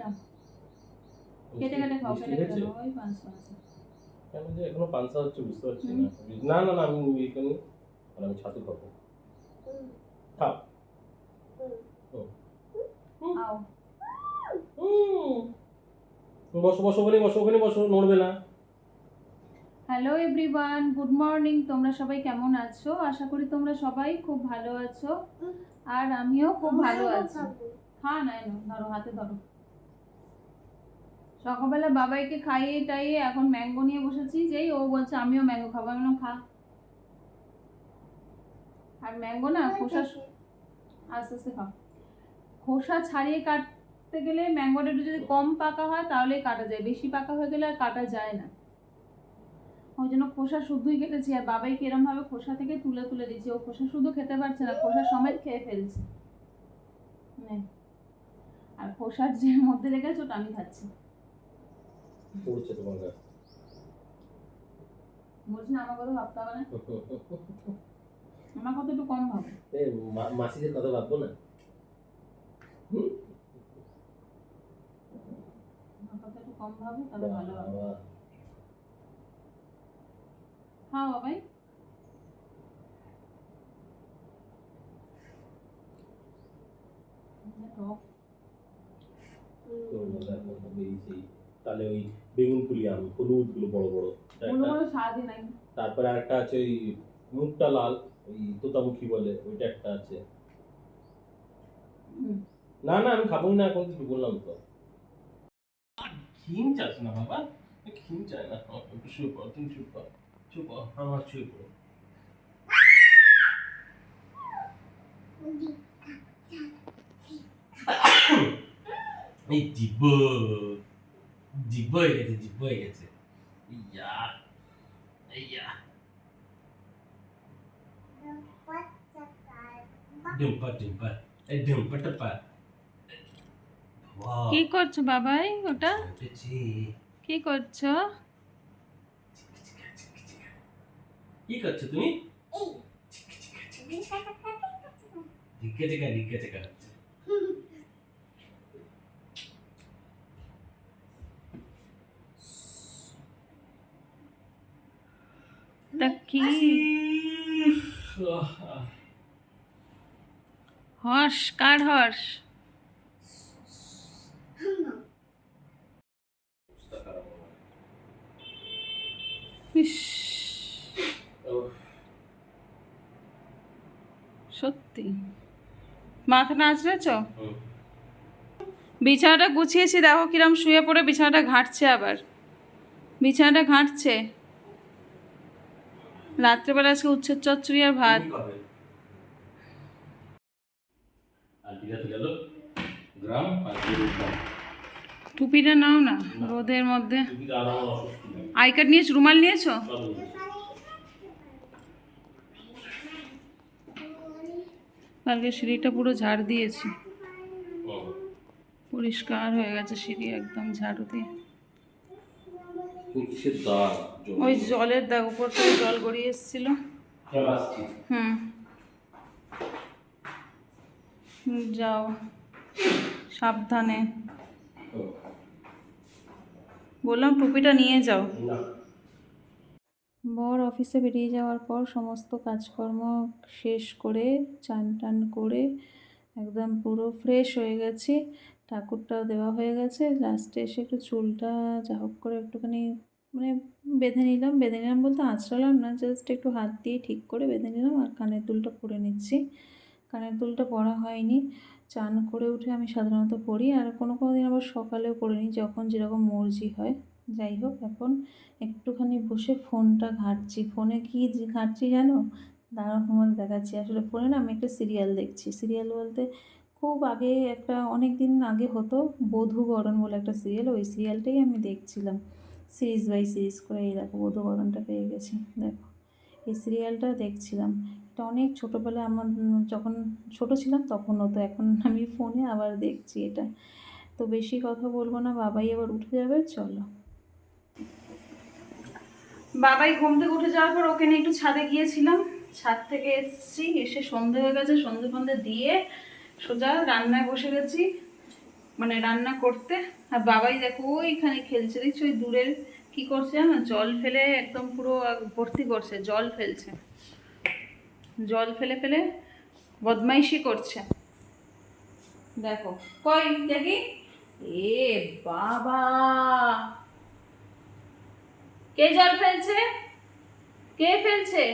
না। কেটে কেটে খাও কেটে কেটে খাও ওই পাঁচ পাঁচ কেন যে এখনও পানসা হচ্ছে বুঝতে পারছি না। না না না আমি এখানে আর আমি ছাতু খাব। খাও। খাও বসো বসো ওখানে বসো ওখানে বসো নড়বে না। হ্যালো এভরিওয়ান গুড মর্নিং তোমরা সবাই কেমন আছো? আশা করি তোমরা সবাই খুব ভালো আছো। আর আমিও খুব ভালো আছি। হ্যাঁ না এনো ধরো হাতে ধরো। সকালবেলা বাবাইকে খাইয়ে টাইয়ে এখন ম্যাঙ্গো নিয়ে বসেছি যেই ও বলছে আমিও ম্যাঙ্গো খাব। আমি খা। আর ম্যাঙ্গো না খোসা আস্তে আস্তে খাও। খোসা ছাড়িয়ে কাটতে গেলে ম্যাঙ্গোটা একটু যদি কম পাকা হয় তাহলেই কাটা যায়। বেশি পাকা হয়ে গেলে আর কাটা যায় না। ওই জন্য খোসা শুদ্ধই কেটেছি আর বাবাইকে এরম ভাবে খোসা থেকে তুলে তুলে দিচ্ছি। ও খোসা শুধু খেতে পারছে না খোসা সমেত খেয়ে ফেলছে। আর খোসার যে মধ্যে রেখেছে ওটা আমি খাচ্ছি। পড়ছে তোমার বলছি না আমার কথা ভাবতে হবে না। আমার কথা একটু কম ভাবো। মাসিদের কথা ভাববো না? হুম? আমার কথা একটু কম ভাবো তাহলে ভালো হবে। বাবা। খাও বাবাই টক তোর মতো এখন হবে এই সেই তাহলে ওই বেগুন পুলি আম হলুদগুলো বড় বড় তারপরে আরেকটা আছে ওই মুখটা লাল ওই তোতামুখী বলে ওইটা একটা আছে। না না আমি খাবোই না এখন কিছু বললাম তো। খিম চাস না বাবা? খিম চায় না। একটু শুয়ে পড়ো তুমি চুপ কর চুপ কর আমার শুয়ে পড়ো। এই জিব্ব হয়ে গেছে জিব্ব হয়ে গেছে। ইয়া ইয়া। ডিম্পা ডিম্পা এই ডিম্পা বাহ। কি করছ বাবাই ওটা? কি করছ? কি করছ তুমি? ঢিকে চেকা ঢিকে চেকা হচ্ছে তা কি হর্ষ, কার হর্ষ? সত্যি। মাথা নাচড়েছ? বিছানাটা গুছিয়েছি, দেখো কিরম শুয়ে পড়ে বিছানাটা ঘাঁটছে আবার। বিছানাটা ঘাঁটছে। রাত্রেবেলা আজকে উচ্ছের চচ্চড়ি আর ভাত তুমি কবে? আর দীঘাতে গেল গ্রাম আর টুপিটা নাও না রোদের মধ্যে। আই কার্ড নিয়েছো রুমাল নিয়েছো? কালকে সিঁড়িটা পুরো ঝাড় দিয়েছি। পরিষ্কার হয়ে গেছে সিঁড়ি একদম ঝাড়ু দিয়ে? ওই জলের দাগ উপর থেকে জল গড়িয়ে এসেছিল। হুম, যাও। সাবধানে। বললাম টুপিটা নিয়ে যাও। বর অফিসে বেরিয়ে যাওয়ার পর সমস্ত কাজকর্ম শেষ করে চান টান করে একদম পুরো ফ্রেশ হয়ে গেছি। ঠাকুরটাও দেওয়া হয়ে গেছে। লাস্টে এসে একটু চুলটা যা হোক করে একটুখানি মানে বেঁধে নিলাম। বেঁধে নিলাম বলতে আঁচড়ালাম না জাস্ট একটু হাত দিয়ে ঠিক করে বেঁধে নিলাম আর কানের দুলটা পরে নিচ্ছি। কানের দুলটা পরা হয়নি। চান করে উঠে আমি সাধারণত পড়ি আর কোনো কোনো দিন আবার সকালেও পড়ে নিই যখন যেরকম মর্জি হয়। যাই হোক, এখন একটুখানি বসে ফোনটা ঘাঁটছি। ফোনে কি ঘাঁটছি জানো? দাঁড়াও ফোন দেখাচ্ছি। আসলে ফোনে না আমি একটা সিরিয়াল দেখছি। সিরিয়াল বলতে খুব আগে একটা অনেক দিন আগে হতো বধূবরণ বলে একটা সিরিয়াল। ওই সিরিয়ালটাই আমি দেখছিলাম। সিরিজ বাই সিরিজ করে এই দেখো বধূবরণটা পেয়ে গেছি। দেখো, এই সিরিয়ালটা দেখছিলাম। এটা অনেক ছোটোবেলায় আমার, যখন ছোট ছিলাম তখন তো এখন আমি ফোনে আবার দেখছি এটা। তো বেশি কথা বলব না, বাবাই আবার উঠে যাবে, চলো। বাবাই ঘুম থেকে উঠে যাওয়ার পর ওকে নিয়ে একটু ছাদে গিয়েছিলাম। ছাদ থেকে এসেছি, এসে সন্ধে হয়ে গেছে, সন্ধে ফন্ধে দিয়ে সোজা রান্নায় বসে গেছি মানে রান্না করতে। আর বাবাই দেখো ওইখানে খেলছে, দেখছ ওই দূরের কি করছে জানো? জল ফেলে একদম পুরো ভর্তি করছে, জল ফেলছে। জল ফেলে ফেলে বদমাইশি করছে। দেখো, কই দেখি? এ বাবা! কে জল ফেলছে? কে ফেলছে?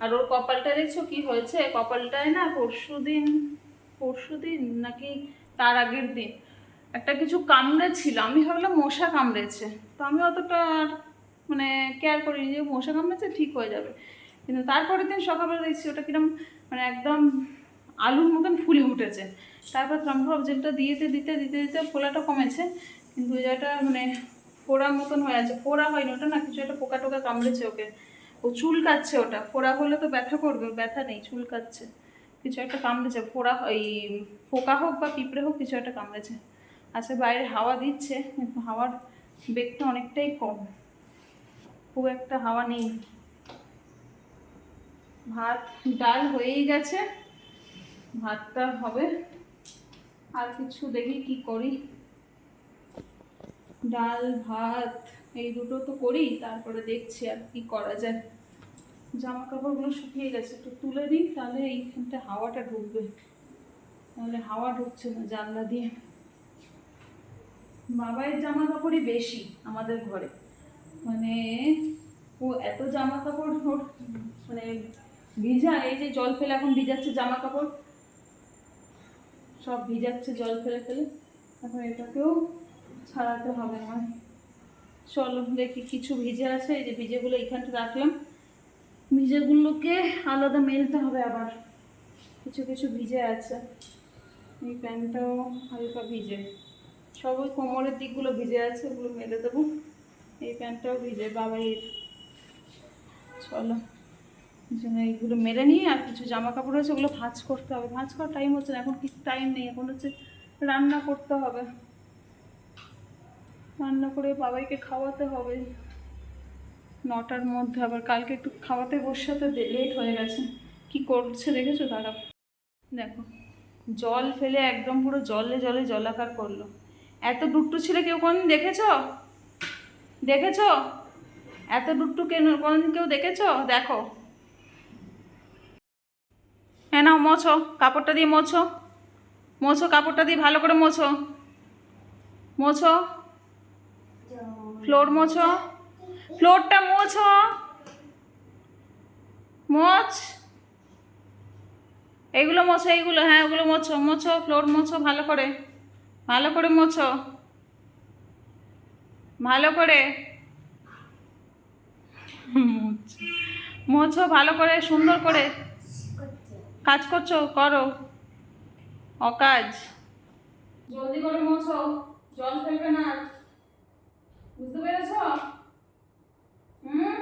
আর ওর কপালটা দেখছ কি হয়েছে? কপালটায় না পরশু দিন পরশু দিন নাকি তার আগের দিন একটা কিছু কামড়েছিল। আমি ভাবলাম মশা কামড়েছে। তো আমি অতটা মানে কেয়ার করিনি যে মশা কামড়েছে, ঠিক হয়ে যাবে। কিন্তু তারপরের দিন সকালবেলা দেখছি ওটা কিরম মানে একদম আলুর মতন ফুলে উঠেছে। তারপর ট্রাম্পভ জেলটা দিতে দিতে দিতে দিতে ফোলাটা কমেছে, কিন্তু ওই জায়গাটা মানে ফোড়ার মতন হয়ে আছে। ফোড়া হয়নি, ওটা না কিছু একটা পোকা টোকা কামড়েছে ওকে। ও চুল কাচ্ছে ওটা। ফোড়া হলে তো ব্যথা করবে, ব্যথা নেই চুল কাচ্ছে কিছু একটা কামড়েছে, ফোড়া এই পোকা হোক বা পিঁপড়ে হোক কিছু একটা কামড়েছে। আচ্ছা বাইরে হাওয়া দিচ্ছে, কিন্তু হাওয়ার বেগটা অনেকটাই কম। খুব একটা হাওয়া নেই। ভাত, ডাল হয়েই গেছে। ভাতটা হবে। আর কিছু দেখি কি করি। ডাল, ভাত, এই দুটো তো করি, তারপরে দেখছি আর কি করা যায়। জামা কাপড়গুলো শুকিয়ে গেছে, একটু তুলে দিই তাহলে এইখানটা হাওয়াটা ঢুকবে। তাহলে হাওয়া ঢুকছে না জানলা দিয়ে। বাবাইয়ের জামা কাপড়ই বেশি আমাদের ঘরে। মানে ও এত জামা কাপড় মানে ভিজা, এই যে জল ফেলে এখন ভিজাচ্ছে জামা কাপড় সব ভিজাচ্ছে জল ফেলে ফেলে। এখন এটাকেও ছাড়াতে হবে আমার চলো দেখি কিছু ভিজে আছে, এই যে ভিজেগুলো এইখানটা রাখলাম। ভিজেগুলোকে আলাদা মেলতে হবে আবার। কিছু কিছু ভিজে আছে। এই প্যান্টটাও হালকা ভিজে। সব ওই কোমরের দিকগুলো ভিজে আছে, ওগুলো মেলে দেবো। এই প্যান্টটাও ভিজে বাবাইয়ের চলো। এইগুলো মেরে নিয়ে আর কিছু জামা কাপড় আছে ওগুলো ভাঁজ করতে হবে। ভাঁজ করার টাইম হচ্ছে না, এখন কিছু টাইম নেই। এখন হচ্ছে রান্না করতে হবে। রান্না করে বাবাইকে খাওয়াতে হবে। নটার মধ্যে আবার কালকে একটু খাওয়াতে বসাতে লেট হয়ে গেছে। কি করছে দেখেছ দাঁড়া দেখো, জল ফেলে একদম পুরো জলে জলে জলাকার করল। এত ডুট্টু ছেলে কেউ কোনদিন দেখেছ? দেখেছ? এত ডুট্টু কেন, কোনদিন কেউ দেখেছ? দেখো। হ্যাঁ নাও, মোছো, কাপড়টা দিয়ে মোছো। মোছো, কাপড়টা দিয়ে ভালো করে মোছো। মোছো। ফ্লোর মোছো। ফ্লোরটা মোছো। মোছ। এইগুলো মোছো, এইগুলো হ্যাঁ ওগুলো মোছো মোছো ফ্লোর মোছো, ভালো করে। ভালো করে মোছো। ভালো করে। মোছো, ভালো করে, সুন্দর করে। কাজ করছ? করো। অকাজ। জলদি করে মোছো। জল ফেলবে না। বুঝতে পেরেছ? হুম?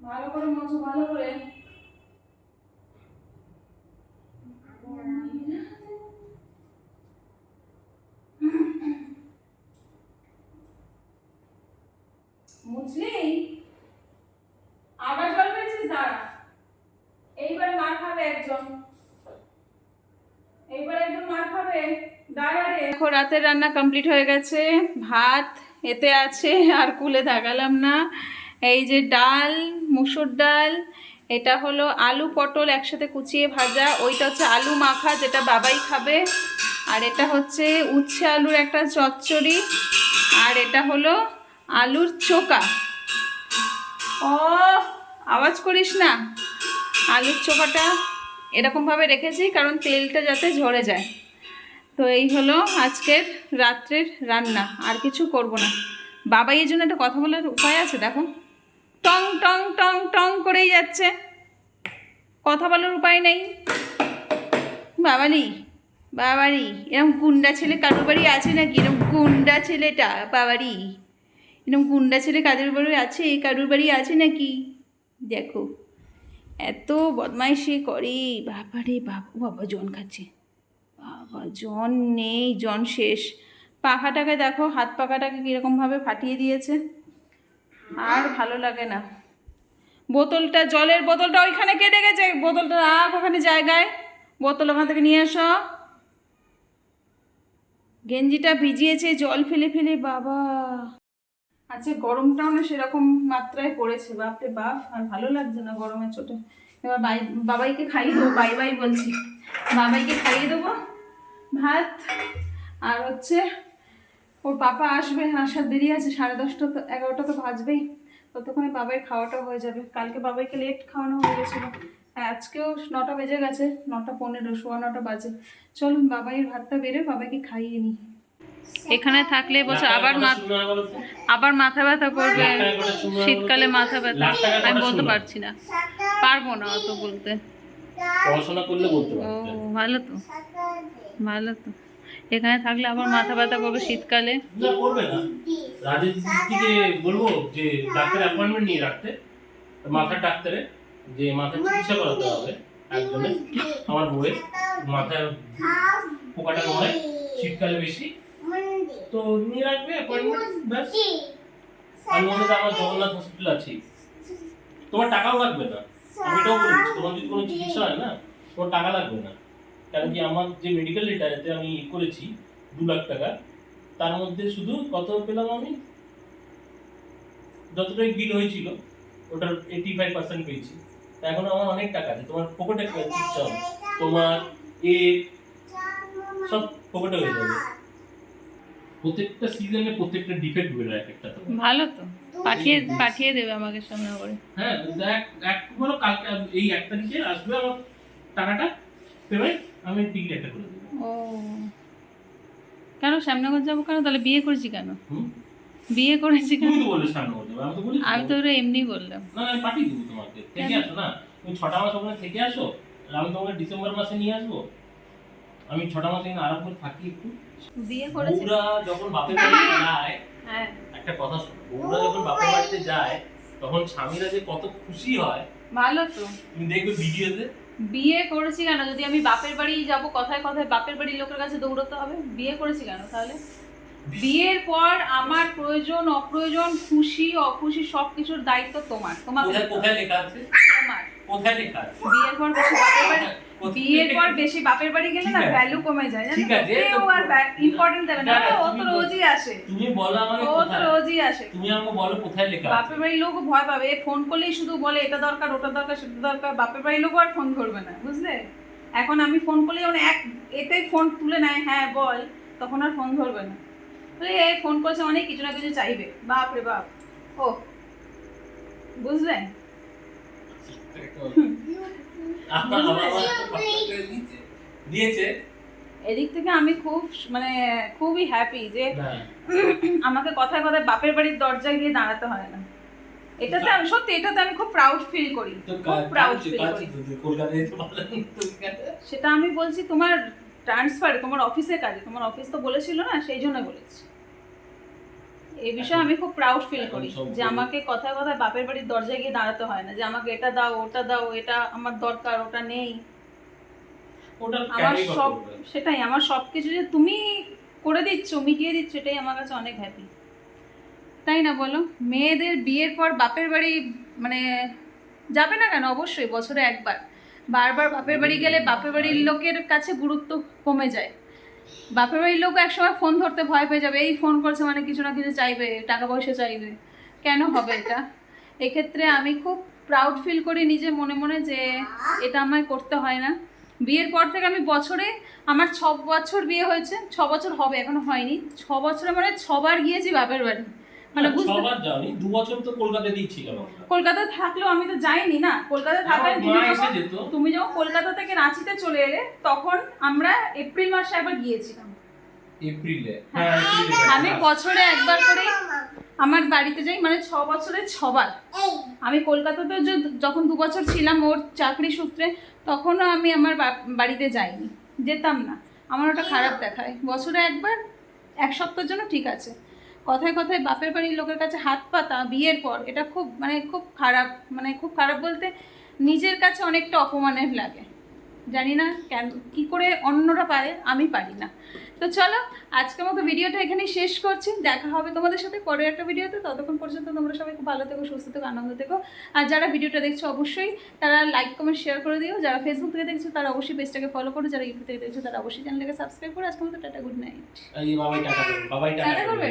ভালো করে মোছো, ভালো করে মুছলি আবার জল পেয়েছিস দাঁড়া এইবার মার খাবে একজন এইবার একজন মার খাবে দাঁড়া রে দেখো রাতের রান্না কমপ্লিট হয়ে গেছে। ভাত এতে আছে, আর কুলে দেখালাম না। এই যে ডাল, মুসুর ডাল, এটা হলো আলু পটল একসাথে কুচিয়ে ভাজা। ওইটা হচ্ছে আলু মাখা, যেটা বাবাই খাবে। আর এটা হচ্ছে উচ্ছে আলুর একটা চচ্চড়ি। আর এটা হলো আলুর চোকা। ও আওয়াজ করিস না। আলুর চোকাটা এরকমভাবে রেখেছি, কারণ তেলটা যাতে ঝরে যায়। তো এই হলো আজকের রাত্রের রান্না, আর কিছু করব না। বাবা এই জন্য একটা কথা বলার উপায় আছে, দেখো। টং টং টং টং করেই যাচ্ছে। কথা বলার উপায় নেই। বাবারি বাবারি এরকম গুন্ডা ছেলে কারোর বাড়ি আছে নাকি? এরকম গুন্ডা ছেলেটা বাবারি এরকম গুন্ডা ছেলে কাদের বাড়ি আছে, কারোর বাড়ি আছে নাকি? দেখো, এত বদমাইশি করে। বাবারে বাবা বাবা জন খাচ্ছে। জন নেই, জন শেষ। পাখাটাকে দেখো, হাত পাখাটাকে কীরকমভাবে ফাটিয়ে দিয়েছে। আর ভালো লাগে না। বোতলটা, জলের বোতলটা ওইখানে কেটে গেছে। বোতলটা রাখ ওখানে জায়গায়। বোতল ওখান থেকে নিয়ে এসো। গেঞ্জিটা ভিজিয়েছে, জল ফেলে ফেলে, বাবা। আচ্ছা গরমটাও না সেরকম মাত্রায় পড়েছে। বাপরে বাপ, আর ভালো লাগছে না গরমের চোটে। এবার বাই বাবাইকে খাইয়ে দেবো, বাই বাই বলছি। বাবাইকে খাইয়ে দেবো। ভাত আর হচ্ছে ওর পাপা আসবে আসার দেরি আছে সাড়ে দশটা তো এগারোটা তো বাজবেই। ততক্ষণে বাবাই খাওয়াটা হয়ে যাবে। কালকে বাবাইকে লেট খাওয়ানো হয়ে গেছিল। হ্যাঁ, আজকেও নটা বেজে গেছে নটা পনেরো সোয়া নটা বাজে। চলুন বাবাইয়ের ভাতটা বেড়ে বাবাইকে খাইয়ে নিই এখানে থাকলে বছর আবার? আবার মাথা ব্যথা করবে। শীতকালে মাথা ব্যথা। আমি বলতে পারছি না। পারব না অত বলতে। পড়াশোনা করলে বলতে ও ভালো তো। ভালো তো। এখানে থাকলে আবার মাথা ব্যথা করবে শীতকালে। না, করবে না। রাজেশ দিদিকে বলব যে ডাক্তার অ্যাপয়েন্টমেন্ট নিয়ে রাখতে। মাথার ডাক্তারে, যে মাথার চিকিৎসা করাতে হবে একজনে। আমার বউয়ের মাথায় পোকাটা হয় শীতকালে বেশি। তো নিয়ে রাখবে অ্যাপয়েন্টমেন্ট ব্যাস। আর তো আমার জগন্নাথ হসপিটাল আছে। তোমার টাকাও লাগবে না। আমি এটাও বলে দিচ্ছি তোমার যদি কোনো চিকিৎসা হয় না, তোমার টাকা লাগবে না। কারণ কি আমার যে মেডিকেল রিটায়ারতে আমি ই করেছি দু লাখ টাকা তার মধ্যে শুধু কত পেলাম আমি? যতটাই বিল হয়েছিল ওটার এইটি ফাইভ পার্সেন্ট পেয়েছি। তা এখন আমার অনেক টাকা আছে। তোমার পকেটে হবে তোমার এ সব পকেটে হয়ে যাবে। প্রত্যেকটা সিজনে প্রত্যেকটা ডিফেক্ট বেরোয় এক একটা তো ভালো তো। পাঠিয়ে পাঠিয়ে দেবে আমাকে সামনে করে। হ্যাঁ দেখ এক বলো কালকে এই এক তারিখে আসবে আমার টাকাটা পেমেন্ট আমি টিকিট একটা করে দেবো। ও। কেন শ্যামনগর যাব কেন? তাহলে বিয়ে করেছি কেন? হুম? বিয়ে করেছি কেন? তুমি বললে সামনে বলতে আমি তো বলি আমি তো এমনি বললাম। না আমি পাঠিয়ে দেবো তোমাকে। থেকে আসো না? তুমি ছটা মাস ওখানে থেকে আসো আমি তোমাকে ডিসেম্বর মাসে নিয়ে আসব। আমি ছটা মাস এখানে আরাম করে থাকি একটু। বিয়ে করেছি। বউরা যখন বাপের বাড়িতে যায় হ্যাঁ। একটা কথা শোনো বউরা যখন বাপের বাড়িতে যায় তখন স্বামীরা যে কত খুশি হয় ভালো তো। তুমি দেখবে ভিডিওতে বিয়ে করেছি কেন? যদি আমি বাপের বাড়ি যাব, কথায় কথায় বাপের বাড়ির লোকের কাছে দৌড়তে হবে, বিয়ে করেছি কেন তাহলে? বিয়ের পর আমার প্রয়োজন, অপ্রয়োজন, খুশি, অখুশি সবকিছুর দায়িত্ব তোমার। তোমার কোথায়। লেখা আছে? কোথায় লেখা বিয়ের পর বেশি বাপের বাড়ি বিয়ের পর বেশি বাপের বাড়ি গেলে না ভ্যালু কমে যায় ঠিক কেউ আর ইম্পর্টেন্ট দেবে না না, না, ও তো রোজই আসে। তুমি বলো আমাকে ও তো রোজই আসে। তুমি আমাকে বলো কোথায় লেখা বাপের বাড়ির লোকও ভয় পাবে। ফোন করলেই শুধু বলে এটা দরকার ওটা দরকার সেটা দরকার। বাপের বাড়ির লোকও আর ফোন করবে না বুঝলে? এখন আমি ফোন করলেই মানে এক এতেই ফোন তুলে নেয় হ্যাঁ বল তখন আর ফোন ধরবে না। বলে ফোন করছে অনেক কিছু না কিছু চাইবে। বাপ রে বাপ। ও বুঝলে? আমার আমার দিয়েছে এদিক থেকে আমি খুব মানে খুবই হ্যাপি যে আমাকে কথায় কথায় বাপের বাড়ির দরজায় গিয়ে দাঁড়াতে হয় না। এটাতে আমি সত্যি এটাতে আমি খুব প্রাউড ফিল করি। খুব প্রাউড ফিল করি? সেটা আমি বলছি তোমার ট্রান্সফার তোমার অফিসের কাজে। তোমার অফিস তো বলেছিল না সেই জন্য বলেছি। এই বিষয়ে আমি খুব প্রাউড ফিল করি যে আমাকে কথায় কথায় বাপের বাড়ির দরজায় গিয়ে দাঁড়াতে হয় না যে আমাকে এটা দাও ওটা দাও এটা আমার দরকার ওটা নেই। আমার সব সেটাই আমার সব কিছু যে তুমি করে দিচ্ছ মিটিয়ে দিচ্ছ এটাই আমার কাছে অনেক হ্যাপি তাই না বলো? মেয়েদের বিয়ের পর বাপের বাড়ি মানে যাবে না কেন? অবশ্যই বছরে একবার। বারবার বাপের বাড়ি গেলে বাপের বাড়ির লোকের কাছে গুরুত্ব কমে যায়। বাপের বাড়ির লোক একসময় ফোন ধরতে ভয় পেয়ে যাবে, এই ফোন করছে মানে কিছু না কিছু চাইবে, টাকা পয়সা চাইবে। কেন হবে এটা? এক্ষেত্রে আমি খুব প্রাউড ফিল করি নিজে মনে মনে যে এটা আমায় করতে হয় না। বিয়ের পর থেকে আমি বছরে আমার ছ বছর বিয়ে হয়েছে, ছ বছর হবে, এখনও হয়নি। ছ বছরে মানে ছবার গিয়েছি বাপের বাড়ি। মানে বুঝতে যাওনি দু বছর তো কলকাতায় দিয়েছিলাম আমরা কলকাতায় থাকলেও আমি তো যাইনি না। কলকাতায় থাকায় আমার তুমি যখন- তুমি যখন কলকাতা থেকে রাঁচিতে চলে এলে তখন আমরা এপ্রিল মাসে একবার গিয়েছিলাম। এপ্রিলে? হ্যাঁ, হ্যাঁ আমি বছরে একবার করে আমার বাড়িতে যাই মানে ছ বছরে ছবার। আমি কলকাতাতে যে- যখন দু বছর ছিলাম ওর চাকরি সূত্রে তখনও আমি আমার বাড়িতে যাইনি। যেতাম না। আমার ওটা খারাপ দেখায়। বছরে একবার এক সপ্তাহের জন্য ঠিক আছে। কথায় কথায় বাপের বাড়ির লোকের কাছে হাত পাতা বিয়ের পর, এটা খুব মানে খুব খারাপ মানে খুব খারাপ বলতে নিজের কাছে অনেকটা অপমানের লাগে। জানি না কেন, কী করে অন্যরা পারে, আমি পারি না। তো চলো আজকের মতো ভিডিওটা এখানে শেষ করছি। দেখা হবে তোমাদের সাথে পরের একটা ভিডিওতে। ততক্ষণ পর্যন্ত তোমরা সবাই খুব ভালো থেকো সুস্থ থেকো আনন্দ থেকো। আর যারা ভিডিওটা দেখছ অবশ্যই তারা লাইক কমেন্ট শেয়ার করে দিও। যারা ফেসবুক থেকে দেখছ তারা অবশ্যই পেজটাকে ফলো করো। যারা ইউটিউব থেকে দেখছ তারা অবশ্যই চ্যানেলটাকে সাবস্ক্রাইব করো। আজকের মতো টাটা গুড নাইট বাবাই টাকা বাবাই টাটা করবে?